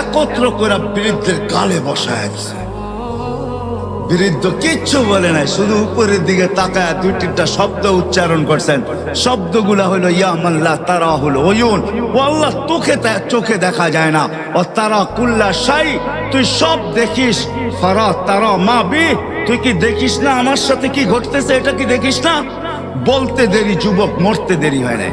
একত্র করে বৃদ্ধের গালে বসায় দিছে। বৃদ্ধ কিচ্ছু বলে নাই, শুধু উপরের দিকে তাকায় দুই তিনটা শব্দ উচ্চারণ করছেন। শব্দগুলা হলো, ইয়া মাল্লা তারা হলো ওয়ুন ও তোকে চোখে দেখা যায় না। ও তারা কুল্লা সাই তুই সব দেখিস। ফারা তারা মা বি, তুই কি দেখিস না? আমার সাথে কি ঘটতেছে? এটা কি দেখিস না? বলতে দেরি, যুবক মরতে দেরি হয় নাই।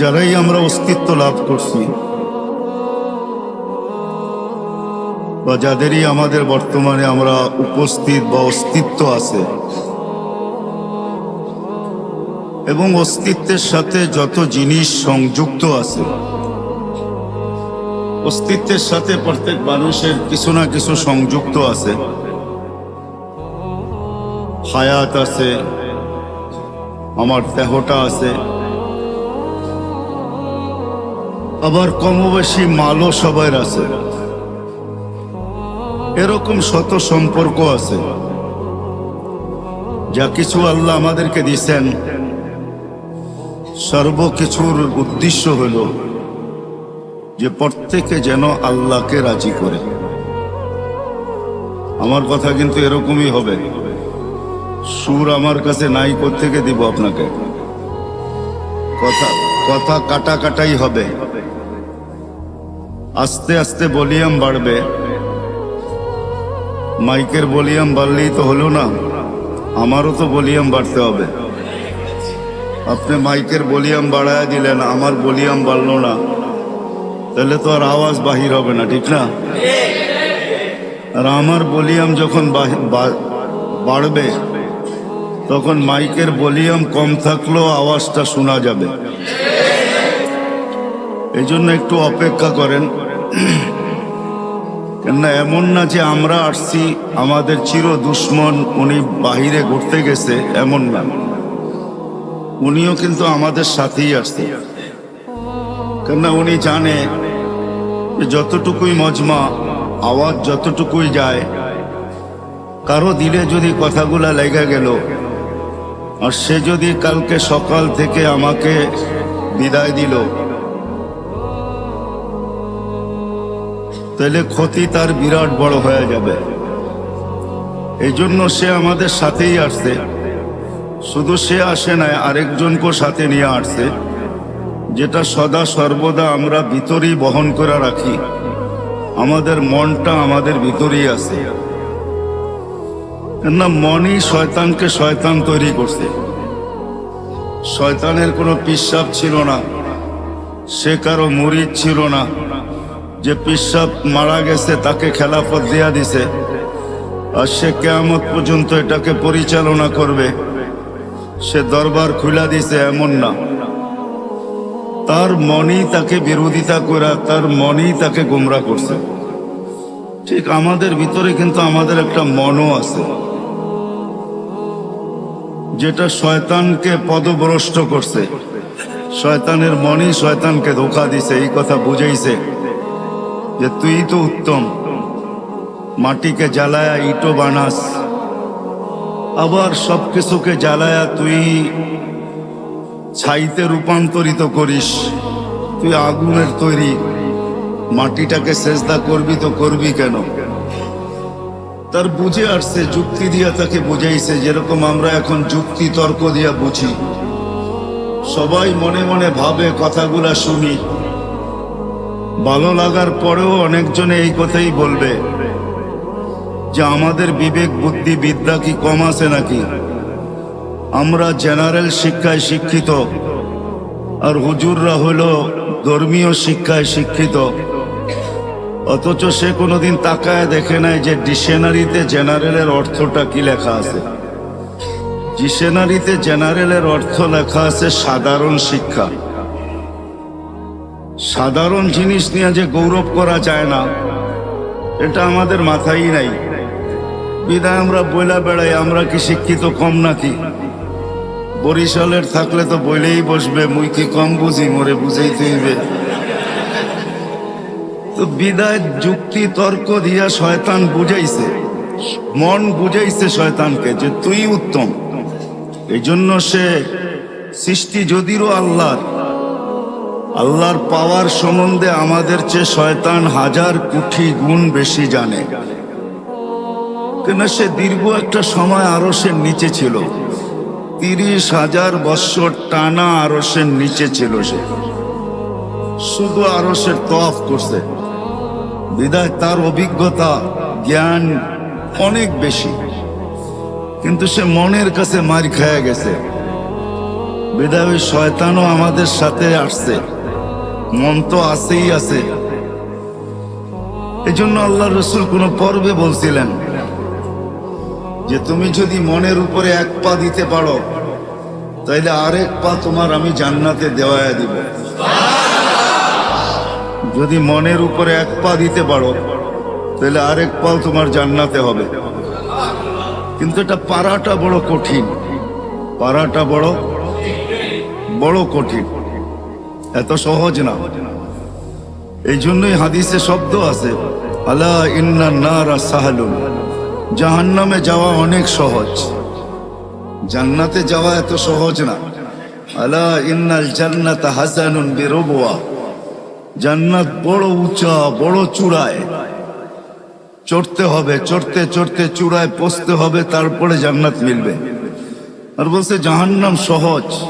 যারাই আমরা অস্তিত্ব লাভ করছি, বা যাদেরই আমাদের বর্তমানে আমরা উপস্থিত বা অস্তিত্ব আছে, এবং অস্তিত্বের সাথে যত জিনিস সংযুক্ত আছে, অস্তিত্বের সাথে প্রত্যেক মানুষের কিছু না কিছু সংযুক্ত আছে, হায়াত আছে, আমার দেহটা আছে আবার কমবেশি মালও সবার আছে। এরকম শত সম্পর্ক আছে। যা কিছু আল্লাহ আমাদেরকে দিছেন, সর্বকিছুর উদ্দেশ্য হলো যে প্রত্যেকে যেন আল্লাহকে রাজি করে। আমার কথা কিন্তু এরকমই হবে। সুর আমার কাছে নাই থেকে দিব আপনাকে? কথা। কথা কাটা কাটাই হবে। আস্তে আস্তে ভলিউম বাড়বে। মাইকের ভলিউম বাড়লেই তো হলো না। আমারও তো ভলিউম বাড়তে হবে। আপনি মাইকের ভলিউম বাড়ায় দিলেন, আমার ভলিউম বাড়লো না। তাহলে তো আর আওয়াজ বাহির হবে না, ঠিক না? আর আমার ভলিউম যখন বাড়বে, তখন মাইকের ভলিউম কম থাকলেও আওয়াজটা শোনা যাবে। এই জন্য একটু অপেক্ষা করেন। কেননা এমন না যে আমরা আসছি, আমাদের চির দুশ্মন উনি বাহিরে ঘুরতে গেছে, এমন না। উনিও কিন্তু আমাদের সাথেই আসছে। কেননা উনি জানে যতটুকুই মজমা, আওয়াজ যতটুকুই যায়, কারও দিলে যদি কথাগুলা লেগে গেল, আর সে যদি কালকে সকাল থেকে আমাকে বিদায় দিল তাহলে ক্ষতি তার বিরাট বড় হয়ে যাবে। এই জন্য সে আমাদের সাথেই আসছে। শুধু সে আসে নাই আরেকজনকে সাথে নিয়ে আসছে, যেটা সদা সর্বদা আমরা ভিতরেই বহন করে রাখি। আমাদের মনটা আমাদের ভিতরেই আছে। না মনই শয়তানকে শয়তান তৈরি করছে। শয়তানের কোনো পিসাব ছিল না। সে কারও মুরিদ ছিল না। যে পিসাব মারা গেছে, তাকে খেলাফত দেয়া দিছে। আর সে কেয়ামত পর্যন্ত এটাকে পরিচালনা করবে। সে দরবার খুলা দিছে, এমন না। তার মনই তাকে বিরোধিতা করা তার মনই তাকে গুমরা করছে। ঠিক আমাদের ভিতরে কিন্তু আমাদের একটা মনও আছে। যেটা শয়তানকে পদভ্রষ্ট করছে। শয়তানের মনই শয়তানকে ধোকা দিছে, এই কথা বুঝাইছে। যে তুই তো উত্তম। মাটিকে জ্বালায়া ইটো বানাস। আবার সব কিছুকে জ্বালায়া তুই ছাইতে রূপান্তরিত করিস। তুই আগুনের তৈরি। মাটিটাকে সেজদা করবি তো করবি কেন? তার বুঝে আসছে, যুক্তি দিয়া তাকে বুঝাইছে, যেরকম আমরা এখন যুক্তি, তর্ক দিয়া বুঝি। সবাই মনে মনে ভাবে কথাগুলা শুনি। ভালো লাগার পরেও অনেকজনে এই কথাই বলবে যে আমাদের বিবেক বুদ্ধি বিদ্যা কি কম আছে নাকি? আমরা জেনারেল শিক্ষায় শিক্ষিত আর হুজুররা হলো ধর্মীয় শিক্ষায় শিক্ষিত। অথচ সে কোনোদিন তাকায় দেখে নাই যে ডিকশনারিতে জেনারেলের অর্থটা কি লেখা আছে। ডিকশনারিতে জেনারেলের অর্থ লেখা আছে সাধারণ শিক্ষা। সাধারণ জিনিস নিয়ে যে গৌরব করা যায় না, এটা আমাদের মাথায় নাই। বিদায় আমরা বইলা বেড়াই, আমরা কি শিক্ষিত কম নাকি? বরিশালের থাকলে তো বইলেই বসবে, মুই কি কম বুঝি, মোরে বুঝাইতে হইবে। তো বিদায় যুক্তি তর্ক দিয়া শয়তান বুঝাইছে, মন বুঝাইছে শয়তানকে যে তুই উত্তম। এই জন্য সে সৃষ্টি যদিও আল্লাহর আল্লাহর পাওয়ার সম্বন্ধে আমাদের চেয়ে শয়তান হাজার কোটি গুণ বেশি জানে। কেন সে দীর্ঘ একটা সময় আরসের নিচে ছিল। তিরিশ হাজার বৎসর টানা আরসের নিচে ছিল সে। শুধু আরসের তফ করছে। বিদায় তার অভিজ্ঞতা, জ্ঞান অনেক বেশি। কিন্তু সে মনের কাছে মার খেয়ে গেছে। বিদায় শয়তানও আমাদের সাথে আসছে। মন তো আছেই আছে। এই জন্য আল্লাহ রসুল কোন পর্বে বলছিলেন, যে তুমি যদি মনের উপরে এক পা দিতে পারো, তাইলে আরেক পা তোমার আমি জান্নাতে দেওয়ায় দিব। যদি মনের উপরে এক পা দিতে পারো তাহলে আরেক পাল তোমার জান্নাতে হবে। কিন্তু এটা পারাটা বড় কঠিন। পারাটা বড় বড় কঠিন। এত সহজ না। এই জন্যই হাদিসে শব্দ আছে, আলা ইন্না নারা সাহালুন। জাহান্নামে যাওয়া অনেক সহজ। জান্নাতে যাওয়া এত সহজ না। আলা ইন্নাল জান্নাত হাসানুন বিরবুয়া জান্নাত বড় উঁচা, বড় চূড়ায়। চড়তে হবে, চড়তে চড়তে চূড়ায় পৌঁছতে হবে, তারপরে জান্নাত মিলবে। আর বলছে, জাহান্নাম সহজ।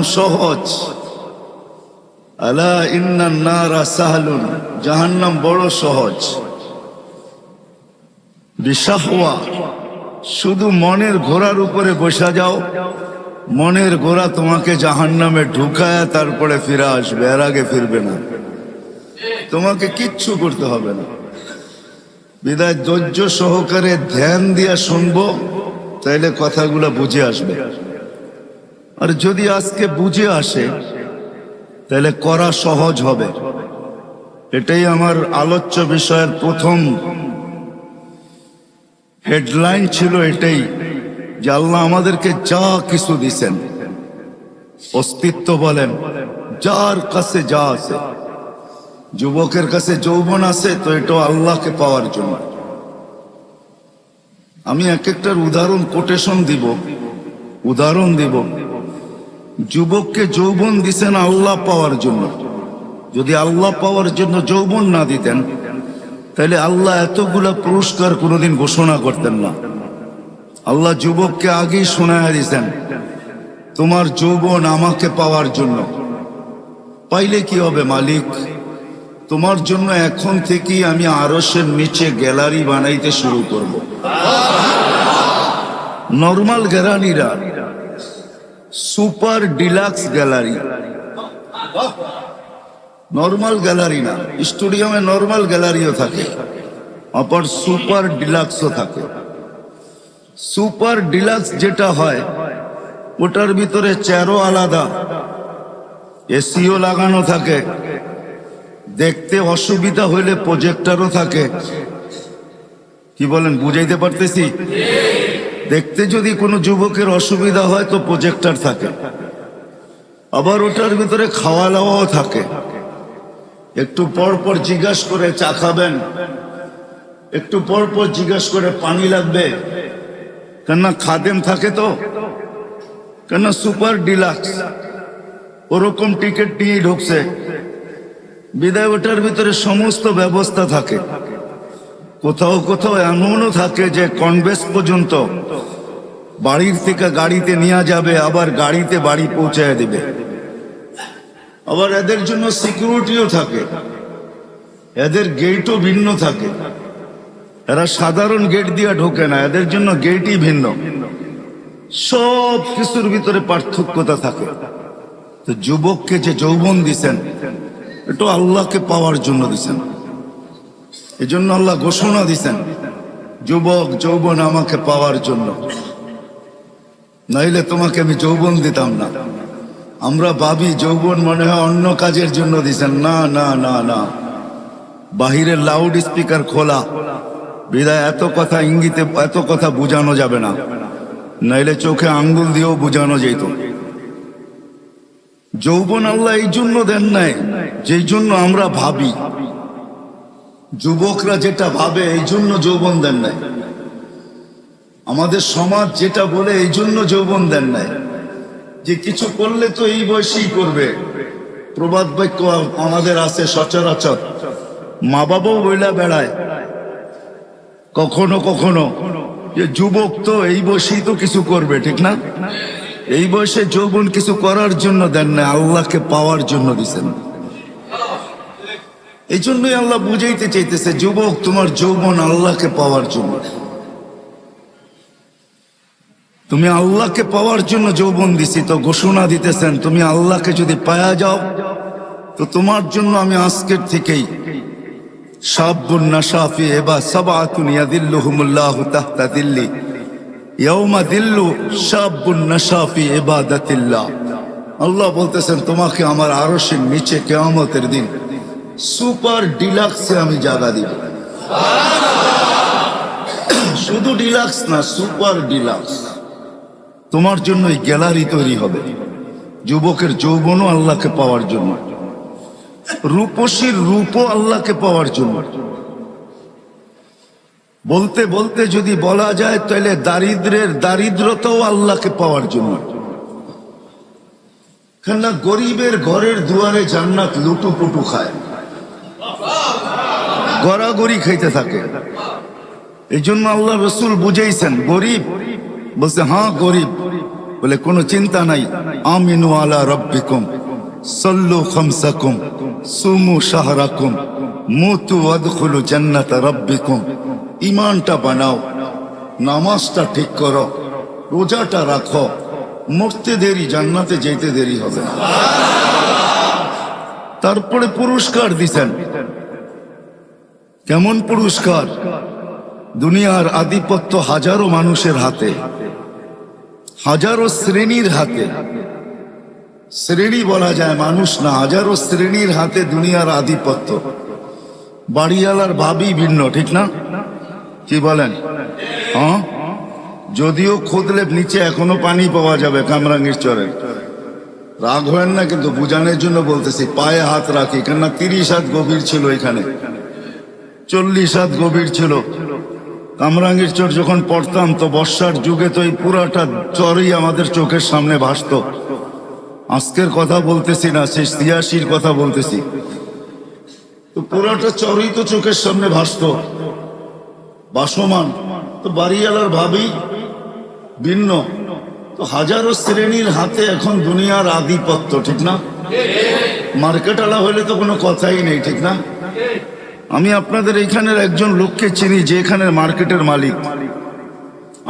সহজ। বড় সহজ। শুধু মনের ঘোড়ার উপরে বসা যাও। মনের ঘোড়া তোমাকে জাহান্নামে ঢুকায় তারপরে ফিরে আসবে, এর আগে ফিরবে না। তোমাকে কিচ্ছু করতে হবে না। বিদায় ধৈর্য সহকারে ধ্যান দিয়া শুনব। তাইলে কথাগুলো বুঝে আসবে। আর যদি আজকে বুঝে আসে তাহলে করা সহজ হবে। এটাই আমার আলোচ্য বিষয়ের প্রথম হেডলাইন ছিল এটাই, যে আল্লাহ আমাদেরকে যা কিছু দিছেন, অস্তিত্ব বলেন, যার কাছে যা আছে, যুবকের কাছে যৌবন আছে, তো এটা আল্লাহকে পাওয়ার জন্য। আমি এক একটার উদাহরণ কোটেশন দিব। উদাহরণ দিব। যুবককে যৌবন দিছেন আল্লাহ পাওয়ার জন্য। যদি আল্লাহ পাওয়ার জন্য যৌবন না দিতেন, তাহলে আল্লাহ এতগুলা পুরস্কার কোনোদিন ঘোষণা করতেন না। আল্লাহ যুবককে আগেই শোনায় দিছেন, তোমার যৌবন আমাকে পাওয়ার জন্য। পাইলে কি হবে মালিক? তোমার জন্য এখন থেকেই আমি আরসের নিচে গ্যালারি বানাইতে শুরু করব। Normal গ্যালারিরা super deluxe gallery. Normal gallery না, স্টুডিয়ামে নর্মাল গ্যালারিও থাকে, আবার সুপার ডিলাক্সও থাকে। সুপার ডিলাক্স যেটা হয়, ওটার ভিতরে চেয়ারও আলাদা, এসিও লাগানো থাকে। দেখতে অসুবিধা হইলে প্রজেক্টারও থাকে। কি বলেন, বুঝাইতে পারতেছি? দেখতে যদি কোনো যুবকের অসুবিধা হয়, তো প্রজেক্টার থাকে। আবার ওটার ভিতরে খাওয়া দাওয়াও থাকে। একটু পর পর জিজ্ঞাসা করে চা খাবেন। একটু পর পর জিজ্ঞাসা করে পানি লাগবে। কেননা খাদেম থাকে তো। কেননা সুপার ডিলাক্স। ওরকম টিকিট নিয়ে ঢুকছে। বিদায় ওটার ভিতরে সমস্ত ব্যবস্থা থাকে। কোথাও কোথাও এমনও থাকে যে কনভেস পর্যন্ত বাড়ির থেকে গাড়িতে নিয়ে যাবে, আবার গাড়িতে বাড়ি পৌঁছায় দিবে। আবার এদের জন্য সিকিউরিটিও থাকে। এদের গেটও ভিন্ন থাকে। এরা সাধারণ গেট দিয়ে ঢোকে না, এদের জন্য গেটই ভিন্ন। সব কিছুর ভিতরে পার্থক্যতা থাকে। তো যুবককে যে যৌবন দিছেন এটা আল্লাহকে পাওয়ার জন্য দিছেন। এই জন্য আল্লাহ ঘোষণা দিছেন, যুবক, যৌবন আমাকে পাওয়ার জন্য। নাইলে তোমাকে আমি যৌবন দিতাম না। আমরা ভাবি যৌবন মনে হয় অন্য কাজের জন্য দিছেন। না না না না। বাহিরের লাউড স্পিকার খোলা। বিদায়, এত কথা ইঙ্গিতে, এত কথা বোঝানো যাবে না। নাইলে চোখে আঙ্গুল দিয়েও বোঝানো যেত। যৌবন আল্লাহ এই জন্য দেন নাই, যেই জন্য আমরা ভাবি। যুবকরা যেটা ভাবে, এই জন্য যৌবন দেন নাই। আমাদের সমাজ যেটা বলে, এই জন্য যৌবন দেন নাই। যে কিছু করলে তো এই বয়সেই করবে। প্রবাদ বাক্য আমাদের আছে সচরাচর। মা বাবাও বইলা বেড়ায়। কখনো কখনো যে যুবক তো এই বয়সেই তো কিছু করবে, ঠিক না? এই বয়সে যৌবন কিছু করার জন্য দেন না, আল্লাহকে পাওয়ার জন্য দিছেন। এই জন্যই আল্লাহ বুঝাইতে চাইতেছে, যুবক, তোমার যৌবন আল্লাহকে পাওয়ার জন্য। তুমি আল্লাহকে পাওয়ার জন্য যৌবন দিছি, তো ঘোষণা দিতেছেন, তুমি আল্লাহকে যদি পায়া যাও, তো তোমার জন্য আমি আজকের থেকেই সাবুন নাসাফি এবা সাবাতুন ইয়াদিল্লুহুমুল্লাহু তাহতা দিল্লি। ইয়াউমা দিল্লু সাবুন নাসাফি আল্লাহ বলতেছেন, তোমাকে আমার আরশের নিচে কিয়ামতের দিন সুপার ডিলাক্সে আমি জায়গা দিব। শুধু ডিলাক্স না, সুপার ডিলাক্স। তোমার জন্য এই গ্যালারি তৈরি হবে, যুবকের যৌবনও আল্লাহকে পাওয়ার জন্য, রূপসীর রূপও আল্লাহকে পাওয়ার জন্য। বলতে বলতে যদি বলা যায়, তাহলে দারিদ্রের দারিদ্রতাও আল্লাহকে পাওয়ার জন্য। কেননা গরিবের ঘরের দুয়ারে জান্নাত লুটু পুটু খায়। গড়াগড়ি খাইতে থাকে। এই জন্য আল্লাহ রসুল বুঝাইছেন, গরিব, বলছে হ্যাঁ গরিব। বলে, কোনো চিন্তা নাই। আমিনু আলা রব্বিকুম, সল্লু খামসাকুম, সুমু শাহরাকুম, মুতু আদখুলু জান্নাত রব্বিকুম। ইমানটা বানাও, নামাজটা ঠিক করো, রোজাটা রাখো, মরতে দেরি, জান্নাতে যেতে দেরি হবে তারপরে পুরস্কার দিছেন কেমন পুরস্কার? দুনিয়ার আধিপত্য হাজারো মানুষের হাতে, হাজারো শ্রেণির হাতে। শ্রেণি বলা যায় মানুষ না, হাজারো শ্রেণির হাতে দুনিয়ার আধিপত্য। বাড়িওয়ালার ভাবি ভিন্ন, ঠিক না? কি বলেন? হ্যাঁ? যদিও খুদলে নিচে এখনও পানি পাওয়া যাবে কামরাঙ্গীর চরে। রাগ হয়েন না, কিন্তু বুঝানোর জন্য বলতেছি, পায়ে হাত রাখি, কেননা তিরিশ হাত গভীর ছিল এখানে। চল্লিশ হাত গভীর ছিল। কামরাঙ্গীর চর যখন পড়তাম, তো বর্ষার যুগে তো এই পুরাটা চরই আমাদের চোখের সামনে ভাসত। আজকের কথা বলতেছি না সে ছিয়াশির কথা বলতেছি। তো পুরাটা চরই তো চোখের সামনে ভাসত। বাসমান। তো বাড়িওয়ালার ভাবি ভিন্ন। তো হাজারো শ্রেণির হাতে এখন দুনিয়ার আধিপত্য, ঠিক না? মার্কেটওয়ালা হলে তো কোনো কথাই নেই, ঠিক না? আমি আপনাদের এখানের একজন লোককে চিনি যে এখানের মার্কেটের মালিক।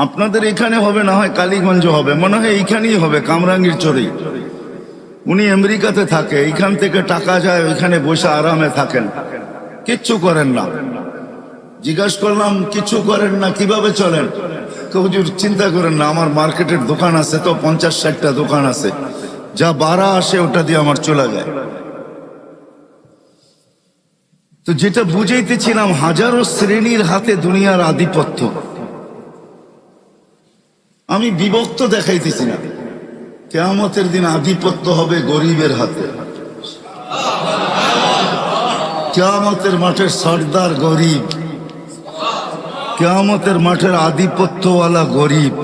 আপনাদের এখানে হবে, না হয় কালীগঞ্জ হবে, মনে হয় এইখানেই হবে, কামরাঙ্গির চরেই উনি আমেরিকাতে থাকে, এইখান থেকে টাকা যায়, ওইখানে বসে আরামে থাকেন। কিচ্ছু করেন না। জিজ্ঞাসা করলাম, কিছু করেন না, কীভাবে চলেন? তো হুজুর, চিন্তা করেন না, আমার মার্কেটের দোকান আছে তো, পঞ্চাশ ষাটটা দোকান আছে। যা বাড়া আসে, ওটা দিয়ে আমার চলে যায়। তো যেটা বুঝাইতেছিলাম, হাজারো শ্রেণির হাতে দুনিয়ার আধিপত্য। আমি বিভক্ত দেখাইতেছি না। কেয়ামতের দিন আধিপত্য হবে গরিবের হাতে। কেয়ামতের মাঠের সর্দার গরিব। কেয়ামতের মাঠের আধিপত্যওয়ালা গরিব।